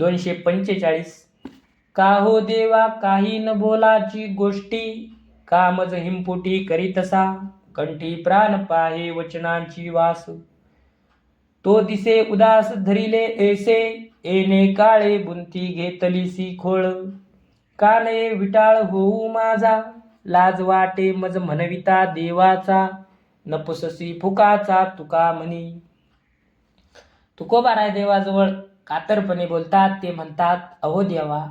दोनशे पंचेचाळीस. का हो देवा काही न बोलाची गोष्टी? का मज करीतसा कंठी प्राण पाहे वचनांची वास. तो दिसे उदास धरिले ऐसे एने काळे बुंती घेतलीसी खोळ. काने विटाळ होऊ माझा लाज वाटे मज म्हणविता देवाचा. नपुससी फुकाचा तुका म्हणी. तुकोबाराय देवाजवळ कातरपणे बोलतात ते म्हणतात अहो देवा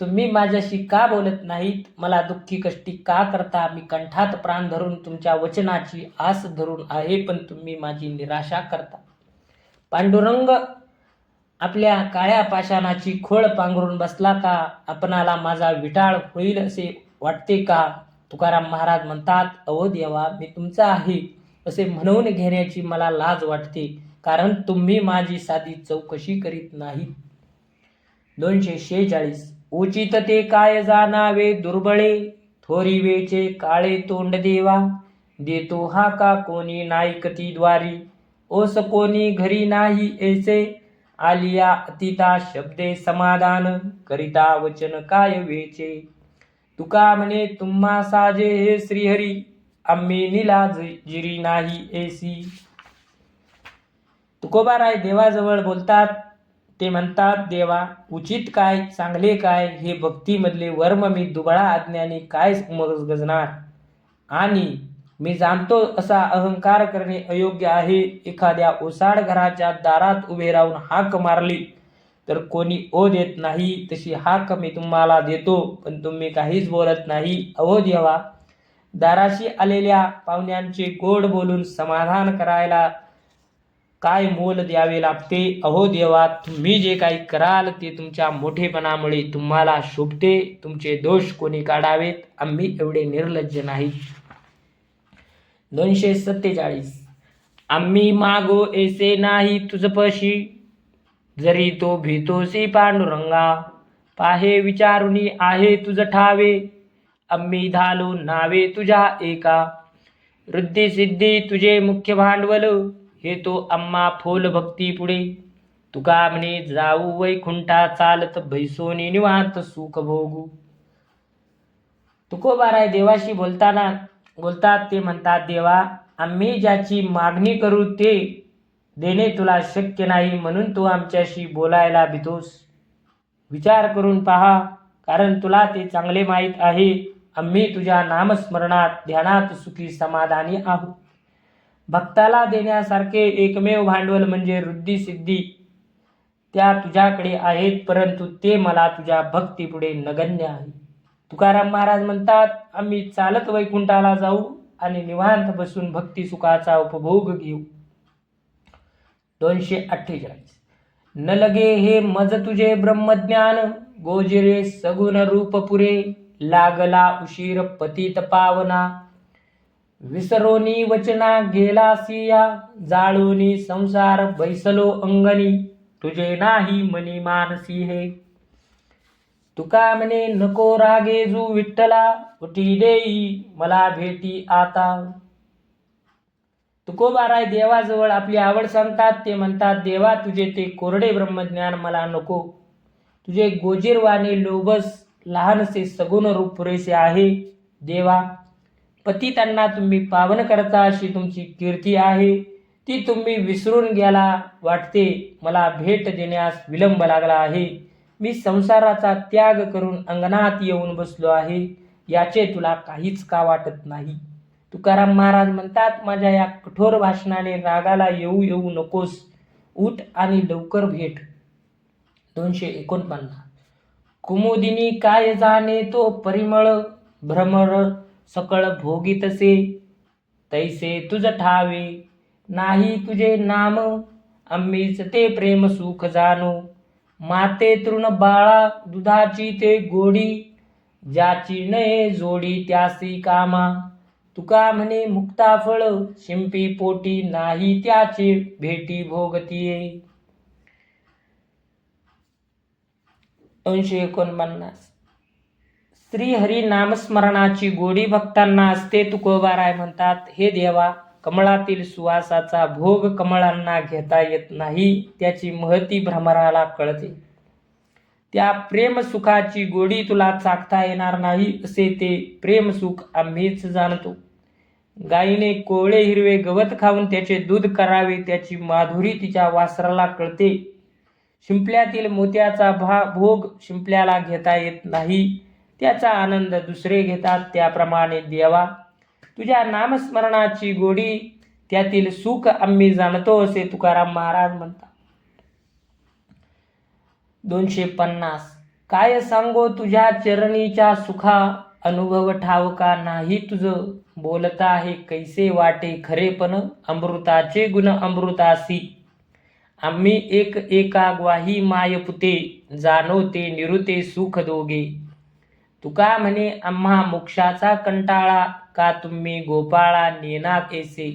तुम्ही माझ्याशी का बोलत नाहीत? मला दुःखी कष्टी का करता? मी कंठात प्राण धरून तुमच्या वचनाची आस धरून आहे पण तुम्ही माझी निराशा करता. पांडुरंग आपल्या काळ्या पाषाणाची खोळ पांघरून बसला का? आपणाला माझा विटाळ होईल असे वाटते का? तुकाराम महाराज म्हणतात अहो देवा मी तुमचा आहे असे म्हणवून घेण्याची मला लाज वाटते. कारण तुम्ही माझी साधी चौकशी करीत नाहीत. दोनशे शेहेचाळीस. उचित ते काय जाणावे दुर्बळे? थोरी वेचे काळे तोंड देवा. देतो हा का कोणी नायकती द्वारी? ओस कोणी घरी नाही ऐसे आलिया अतिता शब्दे समाधान करिता वचन काय वेचे? तुका म्हणे तुम्हा साजे हे श्रीहरी. आम्ही निलाज जिरी नाही ऐसी तुकोबाराय देवाजवळ बोलतात ते म्हणतात देवा उचित काय चांगले काय हे भक्तीमधले वर्म मी दुबळा आज्ञाने काय मग गजणार? आणि मी जाणतो असा अहंकार करणे अयोग्य आहे. एखाद्या ओसाड घराच्या दारात उभे राहून हाक मारली तर कोणी ओ देत नाही. तशी हाक मी तुम्हाला देतो पण तुम्ही काहीच बोलत नाही. अहो देवा दाराशी आलेल्या पाहुण्यांचे गोड बोलून समाधान करायला काय मोल द्यावे लागते? अहो देवा तुम्ही जे काही कराल ते तुमच्या मोठेपणामुळे तुम्हाला शोभते. तुमचे दोष कोणी काढावेत? आम्ही एवढे निर्लज्ज नाही. दोनशे सत्तेचाळीस. आम्ही मागो ऐसे नाही तुझपशी. जरी तो भीतोसी पांडुरंगा. पाहे विचारुनी आहे तुझ ठावे. आम्ही धालो नावे तुझ्या एका. वृद्धी सिद्धी तुझे मुख्य भांडवल. हे तो अम्मा फोल भक्ती पुढे. तुका म्हणे जाऊ वैकुंठा चालत भैसोनी निवांत सुख भोगू. तुकोबाराय देवाशी बोलताना बोलतात ते म्हणतात देवा आम्ही ज्याची मागणी करू ते देणे तुला शक्य नाही म्हणून तू आमच्याशी बोलायला भितोस. विचार करून पहा कारण तुला ते चांगले माहीत आहे. आम्ही तुझ्या नामस्मरणात ध्यानात सुखी समाधानी आहोत. भक्ताला देण्यासारखे एकमेव भांडवल म्हणजे वृद्धी सिद्धी. त्या तुझ्याकडे आहेत परंतु ते मला तुझ्या भक्तीपुढे नगण्य आहे. तुकाराम महाराज म्हणतात आम्ही चालत वैकुंठाला जाऊ आणि निवांत बसून भक्ती सुखाचा उपभोग घेऊ. दोनशे अठ्ठेचाळीस. न लगे हे मज तुझे ब्रह्मज्ञान गोजिरे सगुण रूप पुरे लागला उशीर पतित पावना विसरोनी वचना गेला सिया जाळूनी संसार बैसलो अंगणी तुझे नाही मनी मानसी हे. तुका म्हणे नको रागे जू विठ्ठला उठी देई मला भेटी आता. तुकोबाराय देवाजवळ आपली आवड सांगतात ते म्हणतात देवा तुझे ते कोरडे ब्रह्मज्ञान मला नको. तुझे गोजीरवाने लोबस लहानसे सगुण रूप पुरेसे आहे. देवा पतितांना तुम्ही पावन करता अशी तुमची कीर्ती आहे. ती तुम्ही विसरून गेला वाटते. मला भेट देण्यास विलंब लागला आहे. मी संसाराचा त्याग करून अंगणात येऊन बसलो आहे. याचे तुला काहीच का वाटत नाही? तुकाराम महाराज म्हणतात माझ्या या कठोर भाषणाने रागाला येऊ येऊ नकोस. उठ आणि लवकर भेट. दोनशे एकोणपन्नास. कुमुदिनी काय जाणे तो परिमळ भ्रमर सकळ भोगीतसे तैसे तुझ ठावे. नाही तुझे नाम आम्हीच ते प्रेम सुख जाणो. माते तृण बाळा दुधाची ते गोडी. ज्याची नये जोडी त्यासी कामा. तुका म्हणे मुक्ता फळ शिंपी पोटी नाही त्याचे भेटी भोगतीये. दोनशे एकोणपन्नास. श्रीहरी नामस्मरणाची गोडी भक्तांना असते तुकोबाराय म्हणतात हे देवा कमळातील सुवासाचा भोग कमळांना घेता येत नाही त्याची महती भ्रमराला कळते. त्या प्रेमसुखाची गोडी तुला चाकता येणार नाही असे ते प्रेमसुख आम्हीच जाणतो. गायीने कोवळे हिरवे गवत खाऊन त्याचे दूध करावे त्याची माधुरी तिच्या वासराला कळते. शिंपल्यातील मोत्याचा भा भोग शिंपल्याला घेता येत नाही त्याचा आनंद दुसरे घेतात त्याप्रमाणे देवा. तुझ्या नामस्मरणाची गोडी त्यातील सुख आम्ही जाणतो असे तुकाराम महाराज म्हणतात. दोनशे पन्नास. काय सांगो तुझ्या चरणीच्या सुखा अनुभव ठावका नाही तुझ? बोलता आहे कैसे वाटे खरेपण अमृताचे गुण अमृतासी. आम्ही एक एका ग्वाही मायपुते जाणवते निरुते सुख दोघे. तुका म्हणे आम्हा मोक्षाचा कंटाळा का तुम्ही गोपाळा नेना केसे?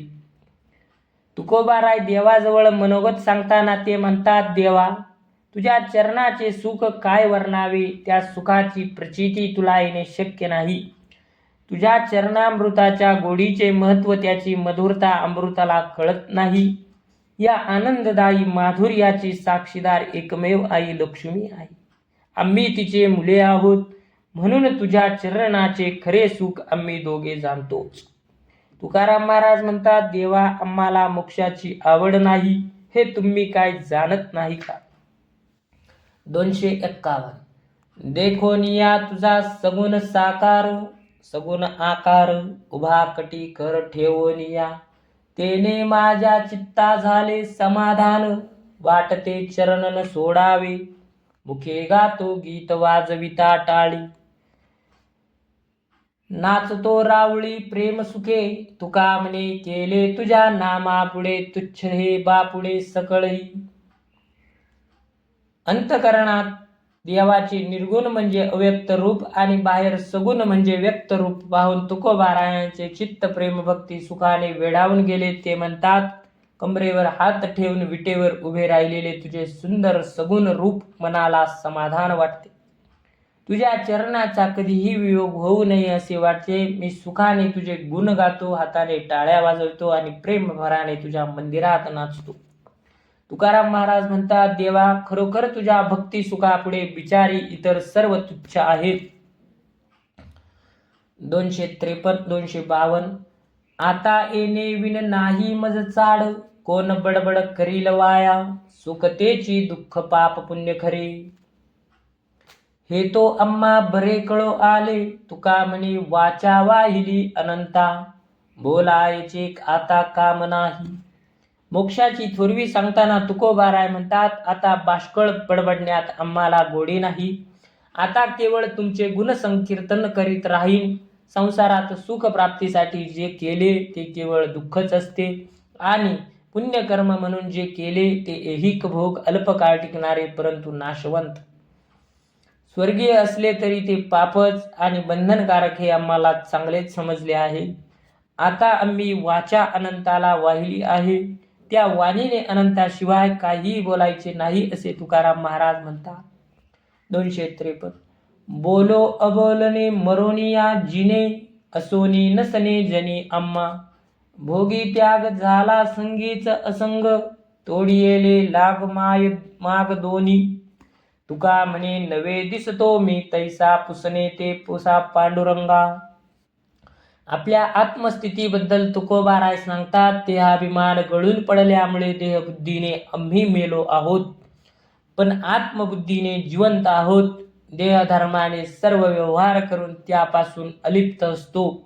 तुकोबाराय देवाजवळ मनोगत सांगताना ते म्हणतात देवा तुझ्या चरणाचे सुख काय वर्णावे? त्या सुखाची प्रचिती तुला येणे शक्य नाही. तुझ्या चरणामृताच्या गोडीचे महत्त्व त्याची मधुरता अमृताला कळत नाही. या आनंददायी माधुर्याची साक्षीदार एकमेव आई लक्ष्मी आहे. आम्ही तिचे मुले आहोत. म्हणून तुझ्या चरणाचे खरे सुख आम्ही दोघे जाणतोच. तुकाराम महाराज म्हणतात देवा आम्हाला मोक्षाची आवड नाही हे तुम्ही काय जाणत नाही का? दोनशे एक्कावन्न देखोनिया तुझा सगुण साकार सगुण आकार उभा कटी कर ठेवोनिया तेने माझ्या चित्ता झाले समाधान वाटते चरणन सोडावे. मुखे गातो गीत वाजविता टाळी. नाचतो रावळी प्रेम सुखे. तुका म्हणे केले तुझ्या नामा पुढे तुच्छ हे बापुढे सकळही. अंतकरणात देवाचे निर्गुण म्हणजे अव्यक्त रूप आणि बाहेर सगुण म्हणजे व्यक्त रूप. पाहून तुकोबारायांचे चित्त प्रेम भक्ती सुखाने वेढावून गेले. ते म्हणतात कमरेवर हात ठेवून विटेवर उभे राहिलेले तुझे सुंदर सगुण रूप मनाला समाधान वाटते. तुझ्या चरणाचा कधीही वियोग होऊ नये असे वाटते मी सुखाने तुझे गुण गातो हाताने टाळ्या वाजवतो आणि प्रेम भराने तुझ्या मंदिरात नाचतो. तुकाराम महाराज म्हणतात देवा खरोखर तुझ्या भक्ती सुखापुढे बिचारी इतर सर्व तुच्छ आहेत. दोनशे त्रेपन्न दोनशे बावन्न आता येणे विन नाही मज चाड कोण बडबड करील वाया? सुखतेची दुःख पाप पुण्य खरे. हे तो अम्मा बरे कळो आले तुका म्हणे वाचा वाहिली अनंता. बोलायचे आता काम नाही. मोक्षाची थोरवी सांगताना तुकोबाराय म्हणतात आता बाष्कळ बडबडण्यात आम्हाला गोडी नाही. आता केवळ तुमचे गुणसंकीर्तन करीत राहीन. संसारात सुख प्राप्तीसाठी जे केले ते केवळ दुःखच असते. आणि पुण्यकर्म म्हणून जे केले ते ऐहिक भोग अल्पकाळ टिकणारे परंतु नाशवंत. स्वर्गीय असले तरी ते पापच आणि बंधनकारक हे आम्हाला चांगलेच समजले आहे. आता आम्ही वाचा अनंताला वाहिली आहे. त्या वाणीने अनंताशिवाय काहीही बोलायचे नाही असे तुकाराम महाराज म्हणतात. दोनशे त्रेपन्न. बोलो अबोलने मरोनिया जिने असोनी नसने जनी अम्मा. भोगी त्याग झाला संगीच असंग तोडियेले लाग माय माग दोनी. तुका म्हणे नवे दिसतो मी तैसा पुसणे ते पुसा पांडुरंगा. आपल्या आत्मस्थितीबद्दल तुकोबाराय सांगतात ते अभिमान गळून पडल्यामुळे देहबुद्धीने आम्ही मेलो आहोत. पण आत्मबुद्धीने जिवंत आहोत. देहधर्माने सर्व व्यवहार करून त्यापासून अलिप्त असतो.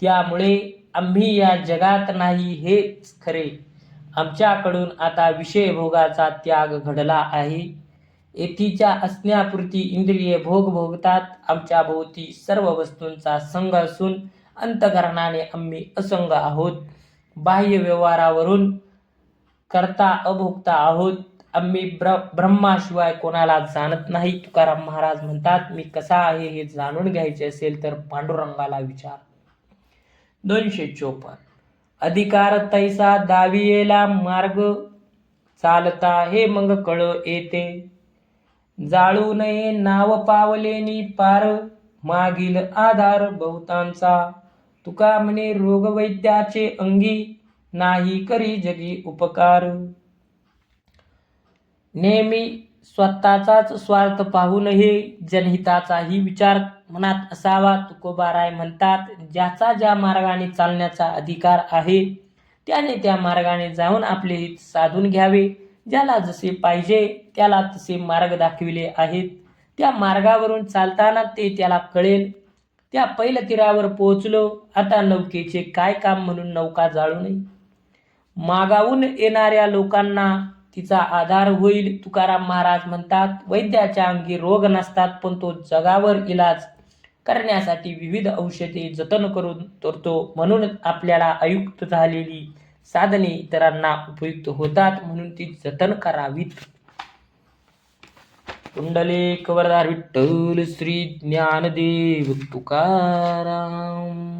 त्यामुळे आम्ही या जगात नाही हेच खरे. आमच्याकडून आता विषय भोगाचा त्याग घडला आहे. येथीच्या असण्यापुरती इंद्रिये भोग भोगतात. आमच्या भोवती सर्व वस्तूंचा संघ असून अंतकरणाने आम्ही असंग आहोत. बाह्य व्यवहारावरून करता अभोगता आहोत. आम्ही ब्र ब्रह्माशिवाय कोणाला जाणत नाही. तुकाराम महाराज म्हणतात मी कसा आहे हे जाणून घ्यायचे असेल तर पांडुरंगाला विचार. दोनशे चोपन्न. अधिकार तैसा दावियेला मार्ग. चालता हे मग कळ येते. जाळू नये नाव पावलेनी पार मागील आधार बहुतांचा. तुका म्हणे रोगवैद्याचे अंगी नाही करी जगी उपकार. नेहमी स्वतःचाच स्वार्थ पाहूनही जनहिताचाही विचार मनात असावा तुकोबाराय म्हणतात ज्याचा ज्या मार्गाने चालण्याचा अधिकार आहे त्याने त्या मार्गाने जाऊन आपले हित साधून घ्यावे. ज्याला जसे पाहिजे त्याला तसे मार्ग दाखविले आहेत. त्या मार्गावरून चालताना ते त्याला कळेल. त्या पहिल्या तीरावर पोहोचलो. आता नौकेचे काय काम म्हणून नौका जाळू नये? मागाहून येणाऱ्या लोकांना तिचा आधार होईल तुकाराम महाराज म्हणतात. वैद्याच्या अंगी रोग नसतात पण तो जगावर इलाज करण्यासाठी विविध औषधे जतन करून करतो म्हणून आपल्याला आयुक्त झालेली साधने इतरांना उपयुक्त होतात म्हणून ती जतन करावीत. कुंडले कवरदार विठ्ठल श्री ज्ञानदेव तुकाराम.